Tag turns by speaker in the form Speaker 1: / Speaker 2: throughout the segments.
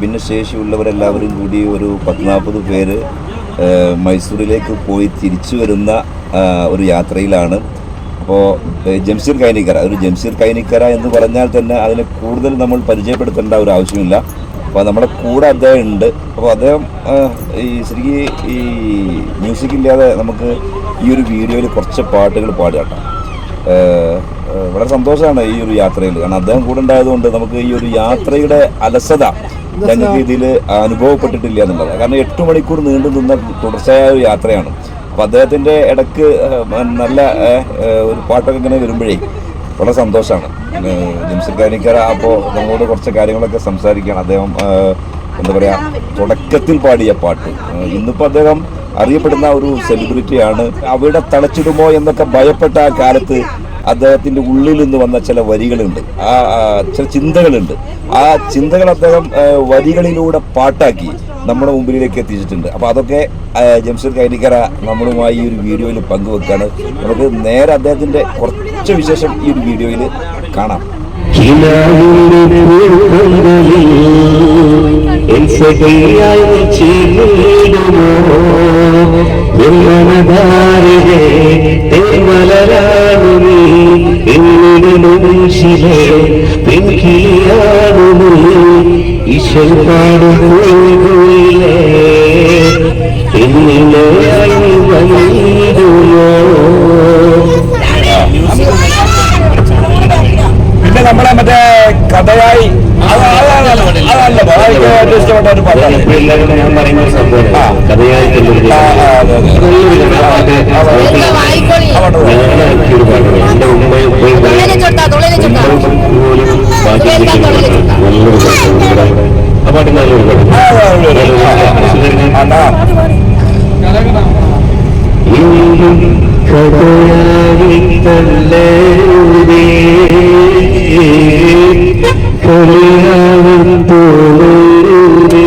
Speaker 1: ഭിന്നശേഷിയുള്ളവരെല്ലാവരും കൂടി ഒരു പത്ത് നാൽപ്പത് പേര് മൈസൂരിലേക്ക് പോയി തിരിച്ചു വരുന്ന ഒരു യാത്രയിലാണ്. അപ്പോൾ ജംഷീർ കൈനിക്കര ഒരു ജംഷീർ കൈനിക്കര എന്ന് പറഞ്ഞാൽ തന്നെ അതിനെ കൂടുതൽ നമ്മൾ പരിചയപ്പെടുത്തേണ്ട ഒരു ആവശ്യമില്ല. അപ്പോൾ നമ്മുടെ കൂടെ അദ്ദേഹം ഉണ്ട്. അപ്പോൾ അദ്ദേഹം ഈ ശരിക്കും ഈ മ്യൂസിക് ഇല്ലാതെ നമുക്ക് ഈ ഒരു വീഡിയോയിൽ കുറച്ച് പാട്ടുകൾ പാടുക കേട്ടോ. ഏഹ് ഏഹ് വളരെ സന്തോഷമാണ് ഈ ഒരു യാത്രയിൽ. കാരണം അദ്ദേഹം കൂടെ ഉണ്ടായതുകൊണ്ട് നമുക്ക് ഈ ഒരു യാത്രയുടെ അലസത ഞങ്ങൾക്ക് ഇതിൽ അനുഭവപ്പെട്ടിട്ടില്ല എന്നുള്ളത്. കാരണം എട്ട് മണിക്കൂർ നീണ്ടു നിന്ന തുടർച്ചയായ ഒരു യാത്രയാണ്. അപ്പം അദ്ദേഹത്തിന്റെ ഇടയ്ക്ക് ഏഹ് നല്ല ഒരു പാട്ടൊക്കെ ഇങ്ങനെ വരുമ്പോഴേ വളരെ സന്തോഷമാണ്. കാനിക്കര അപ്പോൾ നമ്മളോട് കുറച്ച് കാര്യങ്ങളൊക്കെ സംസാരിക്കുകയാണ്. അദ്ദേഹം എന്താ പറയുക തുടക്കത്തിൽ പാടിയ പാട്ട്. ഇന്നിപ്പോൾ അദ്ദേഹം അറിയപ്പെടുന്ന ഒരു സെലിബ്രിറ്റിയാണ് അവിടെ തളച്ചിടുമോ എന്നൊക്കെ ഭയപ്പെട്ട ആ കാലത്ത് അദ്ദേഹത്തിന്റെ ഉള്ളിൽ നിന്ന് വന്ന ചില വരികളുണ്ട്. ആ ചില ചിന്തകളുണ്ട്. ആ ചിന്തകൾ അദ്ദേഹം വരികളിലൂടെ പാട്ടാക്കി നമ്മുടെ മുമ്പിലേക്ക് എത്തിച്ചിട്ടുണ്ട്. അപ്പോൾ അതൊക്കെ ജംഷീർ കൈനിക്കര നമ്മളുമായി ഈ ഒരു വീഡിയോയിൽ പങ്കുവെക്കാണ്. നമുക്ക് നേരെ അദ്ദേഹത്തിന്റെ കുറച്ച് വിശേഷം ഈ ഒരു വീഡിയോയിൽ കാണാം.
Speaker 2: സഖിയായി ചേരുമോ നിർമ്മലധാരകെ തേമലരാണു നീ എന്നിടെ മനുഷ്യരെ പെൺകിളിയാണു നീ ഈശ്വർ പാടുപോയില്ലേ എന്നിലയായി
Speaker 1: പാട്ടാണ്
Speaker 2: എല്ലാവരും ഞാൻ പറയുന്ന ഒരു സംഭവം എന്റെ ഉമ്മയും ഉപ്പയും. പോലും ബാക്കി നല്ലൊരു ആ പാട്ട് നല്ലൊരു തള്ളേ കളിയാവും തോന്നേ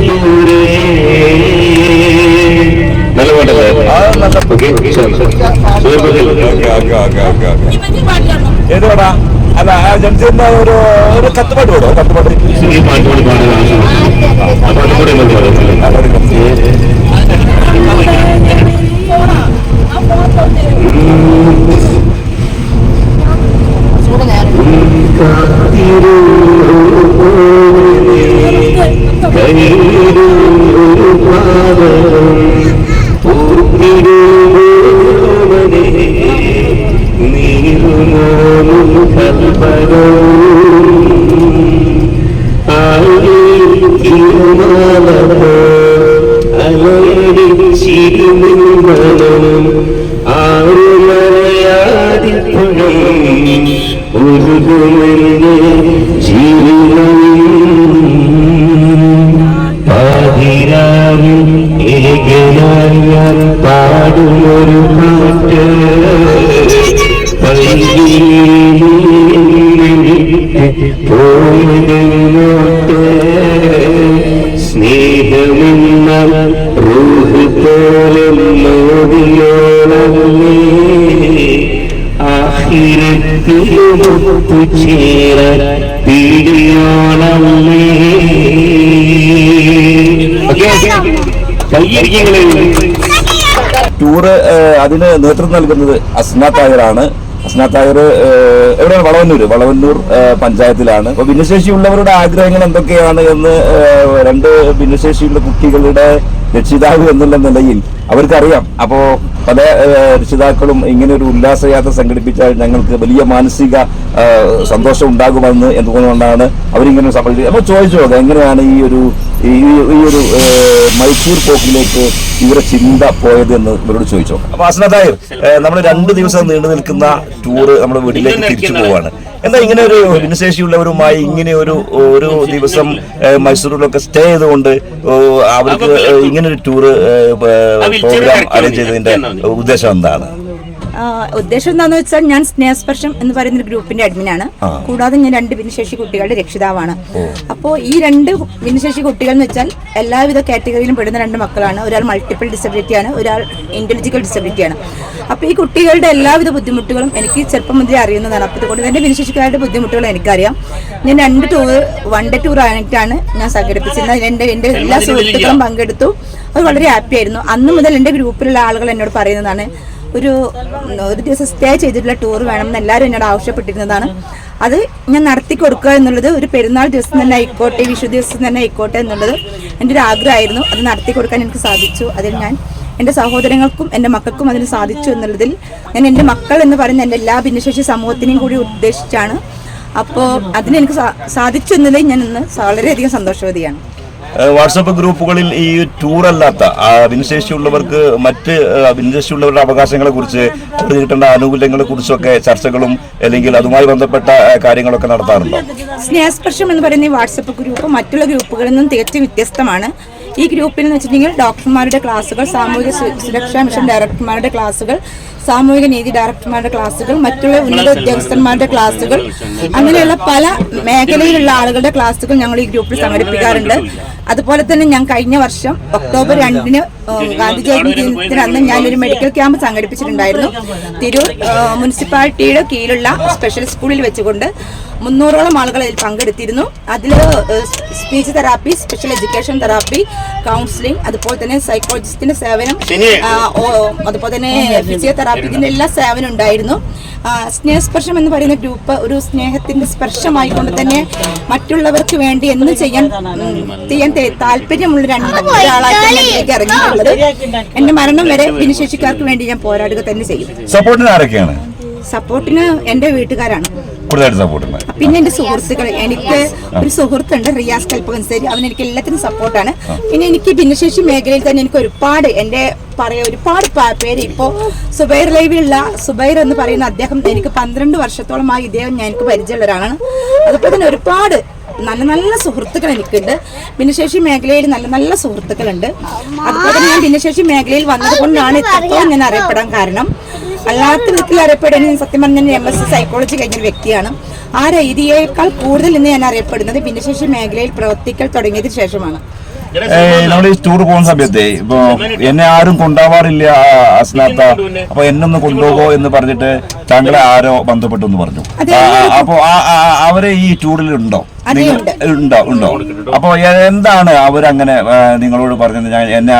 Speaker 1: ഏത് പാടാ അല്ല ആ ജംഷീറിന്റെ ഒരു ഒരു കത്തുപാട്ട് പാടോ കത്തുപാട്ട്.
Speaker 2: ഈ പാട്ട് കൂടി
Speaker 3: നേരം.
Speaker 2: ആരുമറിയാതിപ്പഴും ഉരുകുമെന്ന് പീഡിയോളമേ കയ്യിരിക്കങ്ങളെ
Speaker 1: ടൂറ് അതിന് നേതൃത്വം നൽകുന്നത് അസ്ന താഹിറാണ്. അസ്ന താഹിർ എവിടെയാണ്? വളവന്നൂർ വളവന്നൂർ പഞ്ചായത്തിലാണ്. അപ്പോൾ ഭിന്നശേഷിയുള്ളവരുടെ ആഗ്രഹങ്ങൾ എന്തൊക്കെയാണ് എന്ന് രണ്ട് ഭിന്നശേഷിയുള്ള കുട്ടികളുടെ രക്ഷിതാവ് എന്നുള്ള നിലയിൽ അവർക്കറിയാം. അപ്പോ പല രക്ഷിതാക്കളും ഇങ്ങനെ ഒരു ഉല്ലാസയാത്ര സംഘടിപ്പിച്ചാൽ ഞങ്ങൾക്ക് വലിയ മാനസിക സന്തോഷം ഉണ്ടാകുമെന്ന് എന്തുകൊണ്ടാണ് അവരിങ്ങനെ സമ്മതി അപ്പൊ ചോദിച്ചു നോക്കാം എങ്ങനെയാണ് ഈ ഒരു ഈ ഒരു മൈസൂർ പോക്കിലേക്ക് ഇവരുടെ ചിന്ത പോയത് എന്ന് ഇവരോട് ചോദിച്ചു? നോക്കാം അപ്പൊ അസ്നതായർ നമ്മൾ രണ്ട് ദിവസം നീണ്ടു നിൽക്കുന്ന ടൂറ് നമ്മുടെ വീട്ടിലേക്ക് തിരിച്ചു പോവാണ്. എന്താ ഇങ്ങനെ ഒരു ഭിന്നശേഷിയുള്ളവരുമായി ഇങ്ങനെ ഒരു ഒരു ദിവസം മൈസൂരിലൊക്കെ സ്റ്റേ ചെയ്തുകൊണ്ട് അവർക്ക് ഏഹ്, ഇങ്ങനെ ഒരു ടൂറ് പ്രോഗ്രാം അറേഞ്ച് ചെയ്തതിന്റെ ഉദ്ദേശം എന്താണ്?
Speaker 4: ഉദ്ദേശം എന്താണെന്ന് വെച്ചാൽ ഞാൻ സ്നേഹസ്പർശം എന്ന് പറയുന്ന ഒരു ഗ്രൂപ്പിന്റെ അഡ്മിനാണ്. കൂടാതെ ഞാൻ രണ്ട് ഭിന്നശേഷി കുട്ടികളുടെ രക്ഷിതാവാണ്. അപ്പോൾ ഈ രണ്ട് ഭിന്നശേഷി കുട്ടികൾ എന്ന് വെച്ചാൽ എല്ലാവിധ കാറ്റഗറിയിലും പെടുന്ന രണ്ട് മക്കളാണ്. ഒരാൾ മൾട്ടിപ്പിൾ ഡിസബിലിറ്റി ആണ് ഒരാൾ ഇന്റലിജിക്കൽ ഡിസബിലിറ്റി ആണ്. അപ്പോൾ ഈ കുട്ടികളുടെ എല്ലാവിധ ബുദ്ധിമുട്ടുകളും എനിക്ക് ചെറുപ്പം മുതലേ അറിയുന്നതാണ്. അപ്പോൾ അതുകൊണ്ട് തന്നെ ഭിന്നശേഷിക്കാരുടെ ബുദ്ധിമുട്ടുകൾ എനിക്കറിയാം. ഞാൻ രണ്ട് ടൂർ വൺ ഡേ ടൂർ ആയിട്ടാണ് ഞാൻ സംഘടിപ്പിച്ചിരുന്നത്. എന്റെ എന്റെ എല്ലാ സുഹൃത്തുക്കളും പങ്കെടുത്തു. അത് വളരെ ഹാപ്പി ആയിരുന്നു. അന്ന് മുതൽ എന്റെ ഗ്രൂപ്പിലുള്ള ആളുകൾ എന്നോട് പറയുന്നതാണ് ഒരു ഒരു ദിവസം സ്റ്റേ ചെയ്തിട്ടുള്ള ടൂർ വേണമെന്ന് എല്ലാവരും എന്നോട് ആവശ്യപ്പെട്ടിരുന്നതാണ്. അത് ഞാൻ നടത്തി കൊടുക്കുക എന്നുള്ളത് ഒരു പെരുന്നാൾ ദിവസം തന്നെ ആയിക്കോട്ടെ വിഷു ദിവസം തന്നെ ആയിക്കോട്ടെ എന്നുള്ളത് എന്റെ ഒരു ആഗ്രഹമായിരുന്നു. അത് നടത്തി കൊടുക്കാൻ എനിക്ക് സാധിച്ചു. അതിൽ ഞാൻ എന്റെ സഹോദരങ്ങൾക്കും എന്റെ മക്കൾക്കും അതിന് സാധിച്ചു എന്നുള്ളതിൽ ഞാൻ എന്റെ മക്കൾ എന്ന് പറയുന്ന എന്റെ എല്ലാ ഭിന്നശേഷി സമൂഹത്തിനെയും കൂടി ഉദ്ദേശിച്ചാണ്. അപ്പോൾ അതിനെനിക്ക് സാധിച്ചു എന്നതിൽ ഞാൻ ഇന്ന് വളരെയധികം സന്തോഷവതിയാണ്.
Speaker 1: വാട്സപ്പ് ഗ്രൂപ്പുകളിൽ ഈ ടൂർ അല്ലാത്ത ആ, ഭിന്നശേഷിയുള്ളവർക്ക് മറ്റ് ഭിന്നശേഷിയുള്ളവരുടെ അവകാശങ്ങളെ കുറിച്ച് അവർക്ക് കിട്ടേണ്ട ആനുകൂല്യങ്ങളെ കുറിച്ചൊക്കെ ചർച്ചകളും അല്ലെങ്കിൽ അതുമായി ബന്ധപ്പെട്ട കാര്യങ്ങളൊക്കെ നടത്താറുണ്ടോ?
Speaker 4: സ്നേഹസ്പർശം എന്ന് പറയുന്ന ഈ വാട്സപ്പ് ഗ്രൂപ്പ് മറ്റുള്ള ഗ്രൂപ്പുകളിൽ നിന്നും തികച്ചും വ്യത്യസ്തമാണ്. ഈ ഗ്രൂപ്പിൽ എന്ന് വെച്ചിട്ടുണ്ടെങ്കിൽ ഡോക്ടർമാരുടെ ക്ലാസ്സുകൾ സാമൂഹിക സുരക്ഷാ മിഷൻ ഡയറക്ടർമാരുടെ ക്ലാസ്സുകൾ സാമൂഹിക നീതി ഡയറക്ടർമാരുടെ ക്ലാസ്സുകൾ മറ്റുള്ള ഉന്നത ഉദ്യോഗസ്ഥന്മാരുടെ ക്ലാസ്സുകൾ അങ്ങനെയുള്ള പല മേഖലയിലുള്ള ആളുകളുടെ ക്ലാസ്സുകൾ ഞങ്ങൾ ഈ ഗ്രൂപ്പിൽ സംഘടിപ്പിക്കാറുണ്ട്. അതുപോലെ തന്നെ ഞാൻ കഴിഞ്ഞ വർഷം ഒക്ടോബർ രണ്ടിന് ഗാന്ധി ജയന്തി ദിനത്തിന് അന്ന് ഞാനൊരു മെഡിക്കൽ ക്യാമ്പ് സംഘടിപ്പിച്ചിട്ടുണ്ടായിരുന്നു. തിരൂർ മുനിസിപ്പാലിറ്റിയുടെ കീഴിലുള്ള സ്പെഷ്യൽ സ്കൂളിൽ വെച്ചുകൊണ്ട് മുന്നൂറോളം ആളുകൾ അതിൽ പങ്കെടുത്തിരുന്നു. അതിൽ speech therapy special education therapy counselling അതുപോലെ തന്നെ സൈക്കോളജിസ്റ്റിന്റെ സേവനം അതുപോലെ തന്നെ ഫിസിയോതെറാപ്പി ഇതിന്റെ എല്ലാ സേവനം ഉണ്ടായിരുന്നു സ്നേഹസ്പർശം എന്ന് പറയുന്ന ഗ്രൂപ്പ് ഒരു സ്നേഹത്തിന്റെ സ്പർശമായിക്കൊണ്ട് തന്നെ മറ്റുള്ളവർക്ക് വേണ്ടി എന്ന് ചെയ്യാൻ ചെയ്യാൻ താല്പര്യമുള്ള രണ്ട് ഒരാളായിട്ടാണ് ഞാൻ ഇതിലേക്ക് ഇറങ്ങിയിട്ടുള്ളത് എന്റെ മരണം വരെ ഭിന്നശേഷിക്കാർക്ക് വേണ്ടി ഞാൻ പോരാടുക തന്നെ ചെയ്യും.
Speaker 1: സപ്പോർട്ടിന് ആരൊക്കെയാണ്?
Speaker 4: സപ്പോർട്ടിന് എന്റെ വീട്ടുകാരാണ്.
Speaker 1: കൂടുതലായിട്ട് സപ്പോർട്ടിന്
Speaker 4: പിന്നെ എന്റെ സുഹൃത്തുക്കൾ എനിക്ക് ഒരു സുഹൃത്തുണ്ട് റിയാസ് കൽപ്പകൻസേരി അവൻ എനിക്ക് എല്ലാത്തിനും സപ്പോർട്ടാണ് പിന്നെ എനിക്ക് ഭിന്നശേഷി മേഖലയിൽ തന്നെ എനിക്ക് ഒരുപാട് എന്റെ പറയാ ഒരുപാട് പേര് ഇപ്പോ സുബൈർ ലൈവിലുള്ള സുബൈർ എന്ന് പറയുന്ന അദ്ദേഹം എനിക്ക് പന്ത്രണ്ട് വർഷത്തോളമായി ഇദ്ദേഹം ഞാൻ എനിക്ക് പരിചയമുള്ള ഒരാളാണ്. അതുപോലെ തന്നെ ഒരുപാട് നല്ല നല്ല സുഹൃത്തുക്കൾ എനിക്കുണ്ട്. ഭിന്നശേഷി മേഖലയിൽ നല്ല നല്ല സുഹൃത്തുക്കളുണ്ട്. അതുപോലെ തന്നെ ഞാൻ ഭിന്നശേഷി മേഖലയിൽ വന്നത് കൊണ്ടാണ് ഇത്രത്തോളം ഞാൻ അറിയപ്പെടാൻ കാരണം. അല്ലാത്ത വിധത്തിൽ അറിയപ്പെടുന്നത് ഞാൻ സത്യം പറഞ്ഞാൽ എം എസ് സൈക്കോളജി കഴിഞ്ഞൊരു വ്യക്തിയാണ്. ആ രീതിയേക്കാൾ കൂടുതൽ ഇന്ന് ഞാൻ അറിയപ്പെടുന്നത് ഭിന്നശേഷി മേഖലയിൽ പ്രവർത്തിക്കൽ തുടങ്ങിയതിനു ശേഷമാണ്.
Speaker 1: നമ്മൾ ഈ ടൂർ പോകുന്ന സമയത്തെ ഇപ്പൊ എന്നെ ആരും കൊണ്ടാവാറില്ല അസ്നാത്ത അപ്പൊ എന്നൊന്ന് കൊണ്ടുപോകോ എന്ന് പറഞ്ഞിട്ട് താങ്കളെ ആരോ ബന്ധപ്പെട്ടു എന്ന് പറഞ്ഞു. അപ്പൊ അവരെ ഈ ടൂറിൽ ഉണ്ടോ
Speaker 4: ഉണ്ട്.
Speaker 1: അപ്പൊ എന്താണ് അവരങ്ങനെ നിങ്ങളോട് പറഞ്ഞത്? ഞാൻ എന്നെ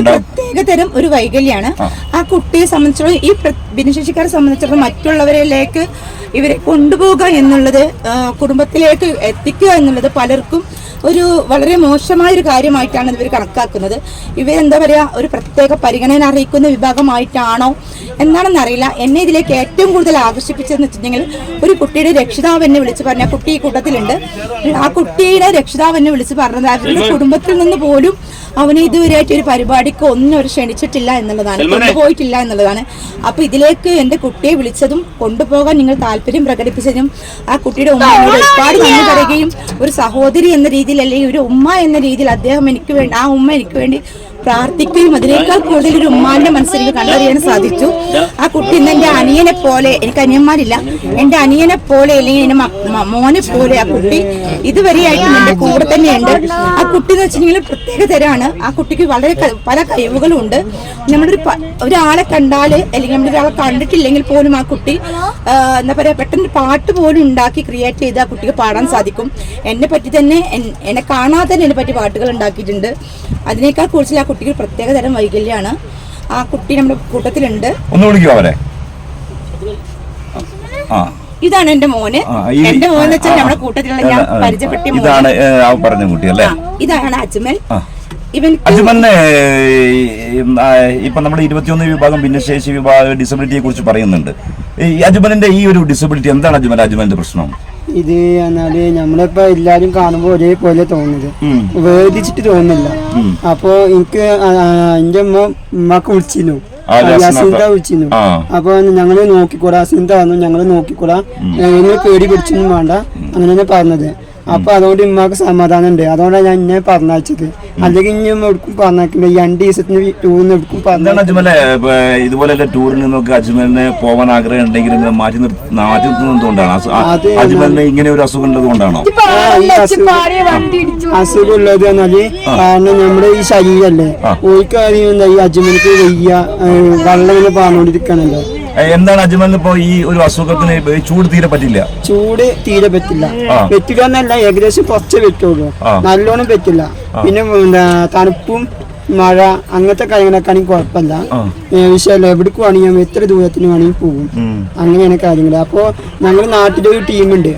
Speaker 4: പ്രത്യേക തരം ഒരു വൈകല്യമാണ് ആ. കുട്ടിയെ സംബന്ധിച്ചിടത്തോളം ഈ ഭിന്നശേഷിക്കാരെ സംബന്ധിച്ചിടത്തോളം മറ്റുള്ളവരിലേക്ക് ഇവരെ കൊണ്ടുപോകുക എന്നുള്ളത് കുടുംബത്തിലേക്ക് എത്തിക്കുക എന്നുള്ളത് പലർക്കും ഒരു വളരെ മോശമായ ഒരു കാര്യമായിട്ടാണ് ഇവർ കണക്കാക്കുന്നത്. ഇവരെന്താ പറയുക ഒരു പ്രത്യേക പരിഗണന അറിയിക്കുന്ന വിഭാഗമായിട്ടാണോ എന്താണെന്ന് അറിയില്ല എന്നെ ഇതിലേക്ക് ഏറ്റവും കൂടുതൽ ആകർഷിപ്പിച്ചതെന്ന് വെച്ചിട്ടുണ്ടെങ്കിൽ ഒരു കുട്ടിയുടെ രക്ഷിതാവ് എന്നെ വിളിച്ച് പറഞ്ഞ ആ കുട്ടി ഈ കൂട്ടത്തിലുണ്ട്. ആ കുട്ടിയുടെ രക്ഷിതാവ് എന്നെ വിളിച്ച് പറഞ്ഞത് അവരുടെ കുടുംബത്തിൽ നിന്ന് പോലും അവനെ ഇതുവരെയായിട്ട് ഒരു പരിപാടിക്ക് ഒന്നും അവർ ക്ഷണിച്ചിട്ടില്ല എന്നുള്ളതാണ്. കൊണ്ടുപോയിട്ടില്ല എന്നുള്ളതാണ്. അപ്പൊ ഇതിലേക്ക് എന്റെ കുട്ടിയെ വിളിച്ചതും കൊണ്ടുപോകാൻ നിങ്ങൾ താല്പര്യം പ്രകടിപ്പിച്ചതും ആ കുട്ടിയുടെ ഉമ്മ എന്നോട് ഒരുപാട് നന്ദി പറയുകയും ഒരു സഹോദരി എന്ന രീതിയിൽ അല്ലെങ്കിൽ ഒരു ഉമ്മ എന്ന രീതിയിൽ അദ്ദേഹം എനിക്ക് വേണ്ടി ആ ഉമ്മ എനിക്ക് വേണ്ടി പ്രാർത്ഥിക്കുകയും അതിനേക്കാൾ കൂടുതൽ ഒരു ഉമ്മാന്റെ മനസ്സിൽ കണ്ടറിയാൻ സാധിച്ചു. ആ കുട്ടി ഇന്ന് എന്റെ അനിയനെ പോലെ എനിക്ക് അനിയന്മാരില്ല. എന്റെ അനിയനെ പോലെ അല്ലെങ്കിൽ എന്റെ മോനെ പോലെ ആ കുട്ടി ഇതുവരെയായിട്ടും എന്റെ കൂടെ തന്നെയുണ്ട്. ആ കുട്ടി എന്ന് വെച്ചിട്ടുണ്ടെങ്കിൽ പ്രത്യേക തരാണ് ആ കുട്ടിക്ക് വളരെ പല കഴിവുകളും ഉണ്ട് നമ്മളൊരു ഒരാളെ കണ്ടാൽ അല്ലെങ്കിൽ നമ്മൾ ഒരാളെ കണ്ടിട്ടില്ലെങ്കിൽ പോലും ആ കുട്ടി എന്താ പറയാ പെട്ടെന്ന് പാട്ട് പോലും ഉണ്ടാക്കി ക്രിയേറ്റ് ചെയ്ത് ആ കുട്ടിക്ക് പാടാൻ സാധിക്കും. എന്നെ പറ്റി തന്നെ എന്നെ കാണാതെ തന്നെ എന്നെ പറ്റി പാട്ടുകൾ ഉണ്ടാക്കിയിട്ടുണ്ട്. അതിനേക്കാൾ കൂടുതൽ ആ കുട്ടിക്ക് പ്രത്യേക തരം വൈകല്യമാണ് ആ കുട്ടി നമ്മുടെ കൂട്ടത്തിലുണ്ട്.
Speaker 1: ഒന്ന് വിളിക്കോ അവരെ ആ.
Speaker 4: ഇതാണ് എന്റെ മോന്. എന്റെ മോൻ എന്ന് വെച്ചാൽ നമ്മുടെ കൂട്ടത്തിലുള്ള ഞാൻ പരിചയപ്പെട്ട
Speaker 1: ഇതാണ് പറഞ്ഞ കുട്ടി അല്ലേ?
Speaker 4: ഇതാണ് അജ്മൽ. ഇവൻ
Speaker 1: അജ്മലിന് ഇപ്പൊ നമ്മുടെ ഇരുപത്തിയൊന്ന് വിഭാഗം ഭിന്നശേഷി വിഭാഗ ഡിസബിലിറ്റിയെ കുറിച്ച് പറയുന്നുണ്ട്. ഈ അജ്മലിന്റെ ഈ ഒരു ഡിസബിലിറ്റി എന്താണ് അജ്മൽ? അജ്മലിന്റെ പ്രശ്നം.
Speaker 5: ഇത് എന്നാൽ നമ്മളിപ്പോ എല്ലാരും കാണുമ്പോ ഒരേപോലെ തോന്നുന്നത്. വേദിച്ചിട്ട് തോന്നുന്നില്ല. അപ്പൊ എനിക്ക് എന്റെ അമ്മ ഉമ്മക്ക് വിളിച്ചിരുന്നു.
Speaker 1: അത്ത.
Speaker 5: വിളിച്ചിരുന്നു. അപ്പൊ ഞങ്ങൾ നോക്കിക്കൂടാ അസിന്ത വന്നു ഞങ്ങൾ നോക്കിക്കൂടാ. നിങ്ങൾ പേടി പിടിച്ചൊന്നും വേണ്ട. അങ്ങനെ പറഞ്ഞത്. അപ്പൊ അതുകൊണ്ട് ഉമ്മാക്ക് സമാധാനം ഉണ്ട് അതുകൊണ്ടാണ് ഞാൻ ഇന്നെ പറഞ്ഞയച്ചത്. അല്ലെങ്കിൽ ഇനി ഉമ്മ എടുക്കും പറഞ്ഞേക്കില്ല രണ്ട് ദിവസത്തിന് ടൂറിന് എടുക്കും
Speaker 1: എന്താണ് അജ്മലെ ഇപ്പൊ ഇതുപോലെ ടൂറിൽ നിന്നൊക്കെ അജ്മലിന് പോകാൻ ആഗ്രഹം ഉണ്ടെങ്കിൽ മാറ്റി അജ്മലിന് ഇങ്ങനെ ഒരു അസുഖം ഉള്ളത് കൊണ്ടാണോ
Speaker 5: അസുഖമുള്ളത് എന്നാൽ കാരണം നമ്മുടെ ഈ ശരീരല്ലേ. ഓർക്ക് അജ്മലിക്ക് വയ്യ വെള്ളം ഇങ്ങനെ പറഞ്ഞുകൊണ്ടിരിക്കണല്ലോ
Speaker 1: ഏ, എന്താണ് അജ്മലിന് ഇപ്പോ ഈ ഒരു അസുഖത്തിന് ചൂട് തീരെ പറ്റില്ല?
Speaker 5: ചൂട് തീരെ പറ്റില്ല. പറ്റില്ല എന്നല്ല ഏകദേശം കുറച്ചേ പറ്റുള്ളൂ നല്ലോണം പറ്റില്ല. പിന്നെ തണുപ്പും മഴ അങ്ങനത്തെ കാര്യങ്ങളൊക്കെ ആണെങ്കിൽ കുഴപ്പമില്ല വിഷയമല്ല. എവിടേക്ക് വേണമെങ്കിൽ എത്ര ദൂരത്തിന് വേണമെങ്കിൽ പോകും അങ്ങനെയാണ് കാര്യങ്ങൾ. അപ്പോൾ ഞങ്ങൾ നാട്ടിലൊരു ടീമുണ്ട്.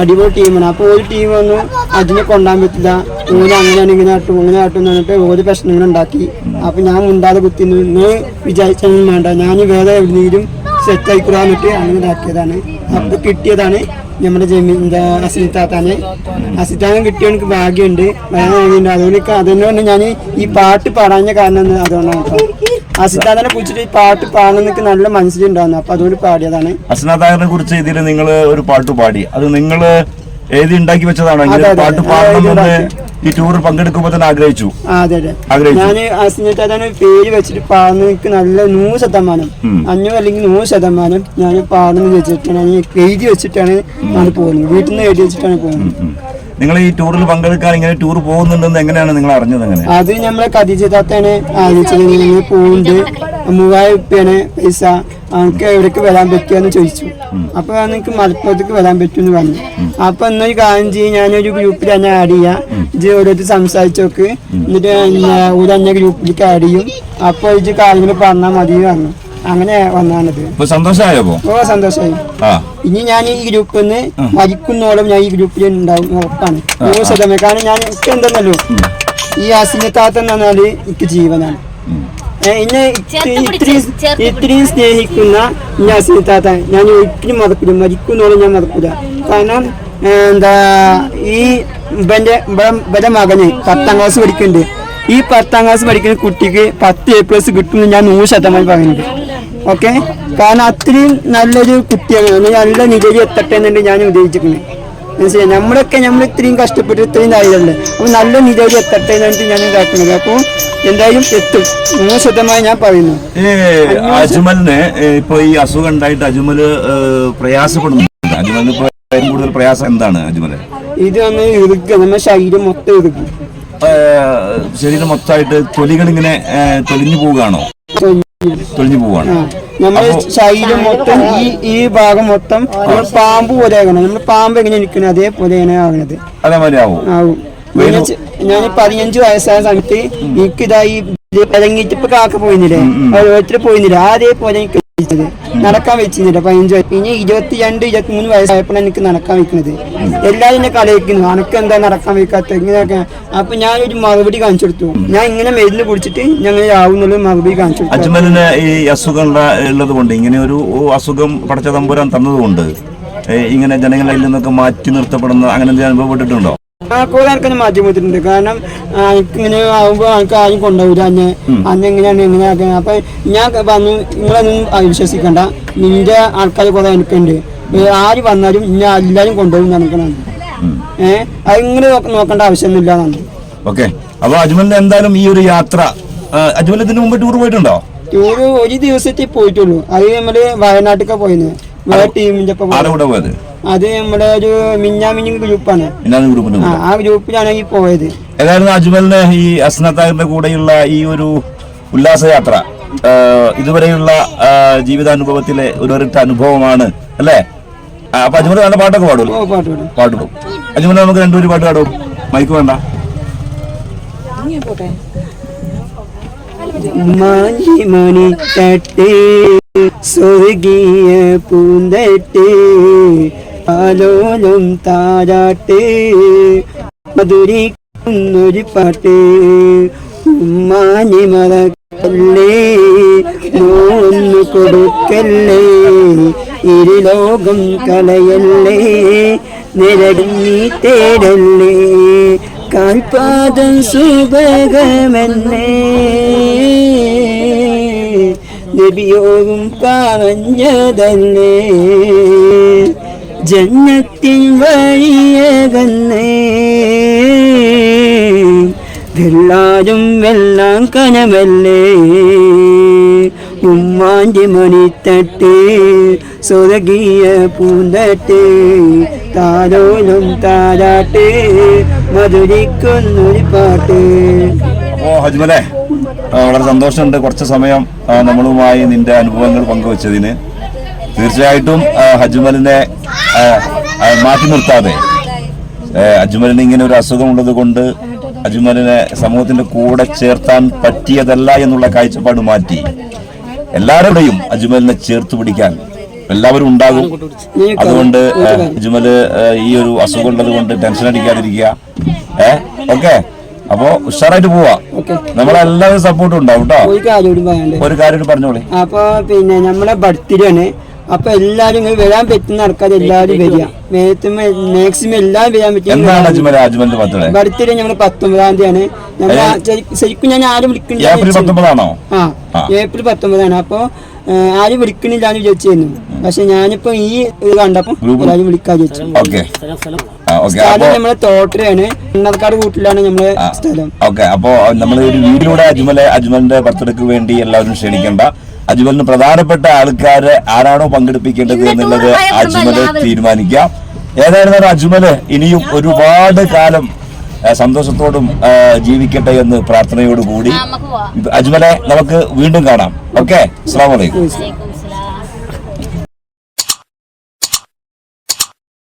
Speaker 5: അടിപൊളി ടീമാണ്. അപ്പോൾ ഒരു ടീം വന്നു അതിനെ കൊണ്ടാൻ പറ്റില്ല. ഓര് അങ്ങനെയാണ് ഇങ്ങനെ ആട്ടും ഇങ്ങനെ ആട്ടും എന്ന് പറഞ്ഞിട്ട് ഓരോ പ്രശ്നങ്ങൾ ഉണ്ടാക്കി. അപ്പൊ ഞാൻ മുണ്ടാതെ കുത്തി നിങ്ങൾ വിചാരിച്ചൊന്നും വേണ്ട. ഞാൻ വേറെ എവിടെയെങ്കിലും സെറ്റ് ആയിക്കൂടാന്നിട്ട് അങ്ങനെ ഇതാക്കിയതാണ്. അപ്പൊ കിട്ടിയതാണ് നമ്മുടെ ജമീന്റെ അസിത്താത്താനെ അസിത്താനെ കിട്ടിയ എനിക്ക് ഭാഗ്യമുണ്ട്. വേറെ ഭാഗ്യമുണ്ട് അതുകൊണ്ട് അതുകൊണ്ട് ഞാൻ ഈ പാട്ട് പാടാഞ്ഞ കാരണം അതുകൊണ്ടാണ് കേട്ടോ. അസിത്താനെ കുറിച്ചിട്ട് ഈ പാട്ട് എനിക്ക് നല്ല മനസ്സിലുണ്ടായിരുന്നു. അപ്പൊ അതുകൊണ്ട് പാടിയതാണ്.
Speaker 1: അസ്നാതായറിനെ കുറിച്ച് ഇതിൽ നിങ്ങൾ ഒരു പാട്ട് പാടി. അത് നിങ്ങൾ എഴുതി ഉണ്ടാക്കി വെച്ചതാണോ. പാട്ട്
Speaker 5: പാടണം
Speaker 1: പാടണമെന്ന് ഈ ടൂർ പങ്കെടുക്കുമ്പോൾ തന്നെ ആഗ്രഹിച്ചു?
Speaker 5: അതെ അതെ. ഞാൻ അസിത്താനെ പേര് വെച്ചിട്ട് പാടുന്ന എനിക്ക് നല്ല നൂറ് ശതമാനം അഞ്ഞൂറ് അല്ലെങ്കിൽ നൂറ് ശതമാനം ഞാൻ പാടുന്നു വെച്ചിട്ടാണ് എഴുതി വെച്ചിട്ടാണ് ഞാൻ പോകുന്നത്. വീട്ടിൽ നിന്ന് എഴുതി വെച്ചിട്ടാണ് പോകുന്നത്.
Speaker 1: നിങ്ങൾ ഈ ടൂറിൽ പങ്കെടുക്കാൻ ഇങ്ങനെ ടൂർ പോകുന്നുണ്ടെന്ന് എങ്ങനെയാണ് നിങ്ങൾ അറിഞ്ഞത് അങ്ങനെ?
Speaker 5: അത് നമ്മളെ ആലോചിച്ചത് നിങ്ങൾ പോകുന്നുണ്ട്. മൂവായിരം ഉപ്പയാണ് പൈസ. നമുക്ക് എവിടേക്ക് വരാൻ പറ്റുമെന്ന് ചോദിച്ചു. അപ്പൊ എനിക്ക് മലപ്പുറത്തേക്ക് വരാൻ പറ്റുമെന്ന് പറഞ്ഞു. അപ്പൊ എന്നൊരു കാര്യം ചെയ്യും ഞാനൊരു ഗ്രൂപ്പിൽ തന്നെ ആഡ് ചെയ്യാം. ഇത് ഓരോരുത്തർ സംസാരിച്ചോക്ക് എന്നിട്ട് ഒരു തന്നെ ഗ്രൂപ്പിലേക്ക് ആഡ് ചെയ്യും. അപ്പൊ ഇത് കാര്യങ്ങൾ പറഞ്ഞാൽ മതി പറഞ്ഞു. അങ്ങനെ വന്നാണിത്
Speaker 1: സന്തോഷമായോ
Speaker 5: ഓ സന്തോഷമായി. ഇനി ഞാൻ ഈ ഗ്രൂപ്പിൽ നിന്ന് മരിക്കുന്നോളം ഞാൻ ഈ ഗ്രൂപ്പിൽ ഉണ്ടാവും ഉറപ്പാണ്. നൂറ് ശതമാനം. കാരണം ഞാൻ എനിക്ക് എന്തെന്നല്ലോ ഈ അസിനത്താത്ത എന്ന് പറഞ്ഞാൽ എനിക്ക് ജീവനാണ്. എന്നെ ഇത്രയും സ്നേഹിക്കുന്ന ഞാൻ സ്നേഹിത്താത്ത ഞാൻ ഒരിക്കലും മറക്കില്ല മരിക്കുന്നോളം ഞാൻ മറക്കില്ല കാരണം എന്താ ഈ ഇവന്റെ ഇവന്റെ മകന് പത്താം ക്ലാസ് പഠിക്കുന്നുണ്ട്. ഈ പത്താം ക്ലാസ് പഠിക്കുന്ന കുട്ടിക്ക് പത്ത് എ പ്ലസ് കിട്ടുമെന്ന് ഞാൻ നൂറ് ശതമാനം പറയുന്നുണ്ട്. ഓക്കെ? കാരണം അത്രയും നല്ലൊരു കുട്ടിയാണ്. നല്ല നിലയിൽ എത്തട്ടെ എന്നുണ്ട് ഞാൻ ഉദ്ദേശിച്ചിരിക്കുന്നത്. മനസ്സിലായി? നമ്മളൊക്കെ നമ്മൾ ഇത്രയും കഷ്ടപ്പെട്ട് ഇത്രയും ഇതായതല്ലേ അപ്പോൾ നല്ല നിലയിൽ എത്തട്ടെ എന്നിട്ട് ഞാൻ ഇതാക്കുന്നത് അപ്പോൾ എന്തായാലും എത്തും. നൂറ് ശതമാനം ഞാൻ പറയുന്നു.
Speaker 1: അജ്മലിന് ഇപ്പൊ ഈ അസുഖം ഉണ്ടായിട്ട് അജ്മൽ പ്രയാസപ്പെടുന്നു. അജ്മലിന് ഇപ്പൊ കൂടുതൽ പ്രയാസം എന്താണ് അജ്മൽ?
Speaker 5: ഇത് വന്ന് ഇറുക്കുക നമ്മുടെ ശരീരം മൊത്തം ഇറുക്കും.
Speaker 1: ശരീരം മൊത്തമായിട്ട് തൊലികൾ ഇങ്ങനെ തൊലിഞ്ഞു പോവുകയാണോ? തൊലിഞ്ഞു പോവുകയാണ്?
Speaker 5: നമ്മുടെ ശരീരം മൊത്തം ഈ ഈ ഭാഗം മൊത്തം നമ്മൾ പാമ്പ് പോലെ ആകണം. നമ്മൾ പാമ്പ് എങ്ങനെ ഇരിക്കണം അതേപോലെയാണ് ആകണത്.
Speaker 1: ആവും.
Speaker 5: ഞാൻ പതിനഞ്ച് വയസ്സായ സമയത്ത് എനിക്കിതായി ഇറങ്ങിയിട്ട് ഇപ്പൊ കാക്ക പോയിന്നില്ലേ? ഓരോരുത്തർ പോയിന്നില്ല. എനിക്ക് വെച്ചത് നടക്കാൻ വെച്ചിരുന്നില്ല. പതിനഞ്ച് വയസ്സ് പിന്നെ ഇരുപത്തി രണ്ട് ഇരുപത്തി മൂന്ന് വയസ്സായപ്പോഴാണ് എനിക്ക് നടക്കാൻ വെക്കുന്നത് എല്ലാവരും എന്നെ കളിയിക്കുന്നു. അനക്ക് എന്താ നടക്കാൻ വെക്കാത്ത? ഇങ്ങനെയൊക്കെ. അപ്പൊ ഞാൻ ഒരു മറുപടി കാണിച്ചു കൊടുത്തു. ഞാൻ ഇങ്ങനെ മരുന്ന് കുടിച്ചിട്ട് ഞങ്ങൾ ആവുന്നുള്ള മറുപടി കാണിച്ചു കൊടുത്തു.
Speaker 1: അജ്മലിന് ഈ അസുഖം ഉള്ള- ഉള്ളത് കൊണ്ട് ഇങ്ങനെ ഒരു അസുഖം പടച്ച തമ്പുരാൻ തന്നതുകൊണ്ട് ഇങ്ങനെ ജനങ്ങളിൽ നിന്നൊക്കെ മാറ്റി നിർത്തപ്പെടുന്ന അങ്ങനെ അനുഭവപ്പെട്ടിട്ടുണ്ടോ?
Speaker 5: ആ കുറെ ആൾക്കാരെ മാറ്റി കൊടുത്തിട്ടുണ്ട് കാരണം എനിക്ക് ഇങ്ങനെ ആവുമ്പോ ആൾക്ക് ആരും കൊണ്ടുപോകില്ല അന്നെ അന്ന് എങ്ങനെയാണ് എങ്ങനെയാക്കുക അപ്പൊ ഞാൻ പറഞ്ഞു നിങ്ങളൊന്നും വിശ്വസിക്കണ്ട. നിന്റെ ആൾക്കാർ കുറെ എനിക്കുണ്ട്. ആര് വന്നാലും ഇന്ന എല്ലാരും കൊണ്ടുപോകും നടക്കണം ഏഹ് അത് ഇങ്ങനെ നോക്കേണ്ട ആവശ്യമൊന്നുമില്ല
Speaker 1: ഓക്കെ. അപ്പൊ അജ്മലിന് എന്തായാലും ഈ ഒരു യാത്ര അജ്മൽ ഇതിനു മുമ്പ് ടൂർ പോയിട്ടുണ്ടോ?
Speaker 5: ടൂറ് ഒരു ദിവസത്തിൽ പോയിട്ടുള്ളൂ. അത് നമ്മൾ വയനാട്ടിലേക്ക് പോയിന്. വേറെ ടീമിന്റെ ഒപ്പം
Speaker 1: പോയത്?
Speaker 5: അത് നമ്മുടെ ഒരു മിഞ്ഞാമിഞ്ഞ ഗ്രൂപ്പാണ്. ആ ഗ്രൂപ്പിലാണ് ഈ പോയത്.
Speaker 1: ഏതായിരുന്നു അജ്മലിന് ഈ അസ്നത്താറിന്റെ കൂടെയുള്ള ഈ ഒരു ഉല്ലാസയാത്ര ഇതുവരെയുള്ള ജീവിതാനുഭവത്തിലെ ഒരു ഒരിട്ട അനുഭവമാണ് അല്ലേ? അപ്പൊ അജ്മൽ നല്ല പാട്ടൊക്കെ
Speaker 5: പാടുള്ളൂ പാട്ട് പാടും
Speaker 1: പാടും. അജ്മൽ നമുക്ക് രണ്ടുപേരും പാട്ട് പാടും. മൈക്ക് വേണ്ട.
Speaker 5: മാഞ്ഞി മണി തട്ട് സ്വർഗീയ പൂന്തട്ട് ആലോലം താരാട്ട്. മധുരിക്കുന്നൊരു പാട്ട്. ഉമ്മാനി മറക്കല്ലേ? നോന്നു കൊടുക്കല്ലേ? ഇരുലോകം കളയല്ലേ? നിരങ്ങി തേടല്ലേ? കാൽപാദം സുഭഗമെന്നേ നബിയോഗം പറഞ്ഞതല്ലേ? ജന്നത്തിൻ വഴിയകന്നേ വെള്ളാരും വെല്ലാം കനമല്ലേ ഉമ്മാന്റെ മണിത്തട്ട് സ്വർഗീയ പൂന്തട്ട് താരോലും താരാട്ട് മധുരിക്കുന്നൊരു പാട്ട്.
Speaker 1: ഓ ഹജ്മലെ വളരെ സന്തോഷമുണ്ട്. കുറച്ച് സമയം നമ്മളുമായി നിന്റെ അനുഭവങ്ങൾ പങ്കുവച്ചതിന്. തീർച്ചയായിട്ടും അജ്മലിനെ ഹജ്മലിനെ മാറ്റി നിർത്താതെ അജ്മലിന് ഇങ്ങനെ ഒരു അസുഖമുള്ളത് കൊണ്ട് അജ്മലിനെ സമൂഹത്തിന്റെ കൂടെ ചേർത്താൻ പറ്റിയതല്ല എന്നുള്ള കാഴ്ചപ്പാട് മാറ്റി എല്ലാവരുടെയും അജ്മലിനെ ചേർത്ത് പിടിക്കാൻ എല്ലാവരും ഉണ്ടാകും. അതുകൊണ്ട് അജ്മൽ ഈ ഒരു അസുഖം ഉള്ളത് കൊണ്ട് ടെൻഷൻ അടിക്കാതിരിക്കുക. ഏ ഓക്കെ? അപ്പോ ഉഷാറായിട്ട് പോവാ. നമ്മളെല്ലാവരും സപ്പോർട്ടും ഉണ്ടാവും കേട്ടോ
Speaker 5: ഒരു കാര്യം
Speaker 1: പറഞ്ഞോളി.
Speaker 5: അപ്പൊ പിന്നെ നമ്മളെ ബർത്ത്ഡേ ആണ് അപ്പൊ എല്ലാരും ഇങ്ങനെ വരാൻ പറ്റുന്ന ആൾക്കാർ എല്ലാവരും വരിക. മാക്സിമം എല്ലാവരും വരാൻ പറ്റും.
Speaker 1: ബർത്ത്ഡേ
Speaker 5: ഞങ്ങൾ പത്തൊമ്പതാം തീയതി ആണ് ശരിക്കും ഞാൻ ആരും
Speaker 1: ഏപ്രിൽ
Speaker 5: വിളിക്കുന്നില്ല
Speaker 1: പത്തൊമ്പതാണോ?
Speaker 5: ആ. ഏപ്രിൽ പത്തൊമ്പതാണ്. അപ്പൊ ആരും വിളിക്കണില്ല എന്ന് വിചാരിച്ചിരുന്നു പക്ഷെ ഞാനിപ്പോ ഈ ഇത് കണ്ടപ്പോ എല്ലാരും വിളിക്കാൻ വിചാരിച്ചു.
Speaker 1: ഓക്കെ. ഓക്കെ.
Speaker 5: സ്ഥലം നമ്മളെ തോട്ടയാണ് എണ്ണക്കാട് കൂട്ടിലാണ് നമ്മളെ സ്ഥലം.
Speaker 1: ഓക്കെ. അപ്പോ നമ്മൾ ഒരു വീടിലൂടെ അജ്മലെ അജ്മലിന്റെ ബർത്ത്ഡേക്ക് വേണ്ടി എല്ലാവരും ക്ഷണിക്കണ്ട. അജ്മലിന് പ്രധാനപ്പെട്ട ആൾക്കാരെ ആരാണോ പങ്കെടുപ്പിക്കേണ്ടത് എന്നുള്ളത് അജ്മൽ തീരുമാനിക്കാം. ഏതായിരുന്നാലും അജ്മൽ ഇനിയും ഒരുപാട് കാലം സന്തോഷത്തോടും ജീവിക്കട്ടെ എന്ന് പ്രാർത്ഥനയോടുകൂടി അജ്മലെ നമുക്ക് വീണ്ടും കാണാം. ഓക്കെ? അസ്സാം വലൈക്കും.